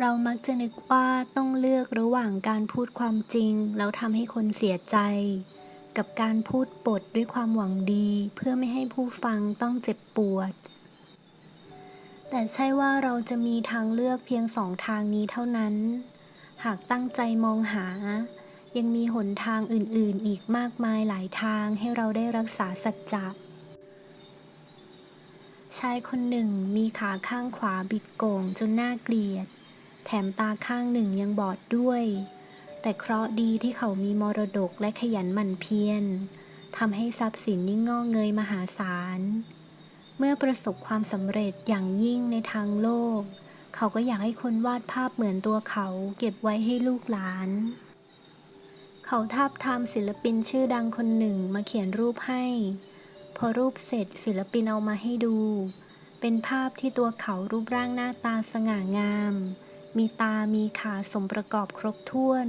เรามักจะนึกว่าต้องเลือกระหว่างการพูดความจริง แล้วทำให้คนเสียใจ กับการพูดปดด้วยความหวังดี เพื่อไม่ให้ผู้ฟังต้องเจ็บปวด แต่ใช่ว่าเราจะมีทางเลือกเพียงสองทางนี้เท่านั้น หากตั้งใจมองหา ยังมีหนทางอื่นๆ อีกมากมายหลายทางให้เราได้รักษาสัจจะชายคนหนึ่งมีขาข้างขวาบิดโก่งจนน่าเกลียด แถมตาข้างหนึ่งยังบอดด้วย แต่เคราะห์ดีที่เขามีมรดกและขยันหมั่นเพียรทำให้ทรัพย์สินยิ่งงอกเงยมหาศาล เมื่อประสบความสำเร็จอย่างยิ่งในทางโลก เขาก็อยากให้คนวาดภาพเหมือนตัวเขาเก็บไว้ให้ลูกหลาน เขาทาบทามศิลปินชื่อดังคนหนึ่งมาเขียนรูปให้ พอรูปเสร็จศิลปินเอามาให้ดู เป็นภาพที่ตัวเขารูปร่างหน้าตาสง่างาม มีตามีขาสมประกอบครบถ้วน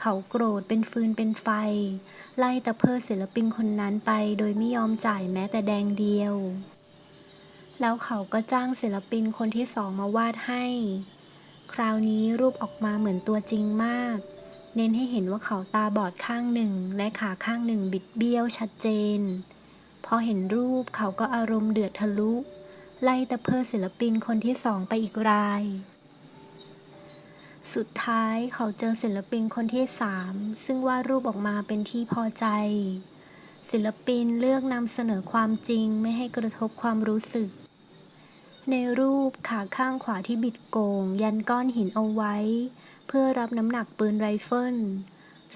เขาโกรธเป็นฟืนเป็นไฟ ไล่ตะเพิดศิลปินคนนั้นไปโดยไม่ยอมจ่ายแม้แต่แดงเดียว แล้วเขาก็จ้างศิลปินคนที่สองมาวาดให้ คราวนี้รูปออกมาเหมือนตัวจริงมาก เน้นให้เห็นว่าเขาตาบอดข้างหนึ่งและขาข้างหนึ่งบิดเบี้ยวชัดเจน พอเห็นรูปเขาก็อารมณ์เดือดทะลุไล่ตะเพิดศิลปินคนที่สองไปอีกราย สุดท้ายเขาเจอศิลปินคนที่สามซึ่งวาดรูปออกมาเป็นที่พอใจ ศิลปินเลือกนำเสนอความจริงไม่ให้กระทบความรู้สึก ในรูปขาข้างขวาที่บิดโกง ยันก้อนหินเอาไว้ เพื่อรับน้ำหนักปืนไรเฟิล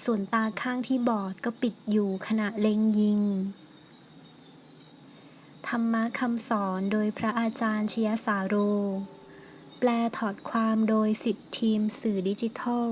ส่วนตาข้างที่บอดก็ปิดอยู่ขณะเล็งยิง ธรรมะคำสอนโดยพระอาจารย์ชยสาโร แปลถอดความโดยสิทธิทีมสื่อดิจิทัล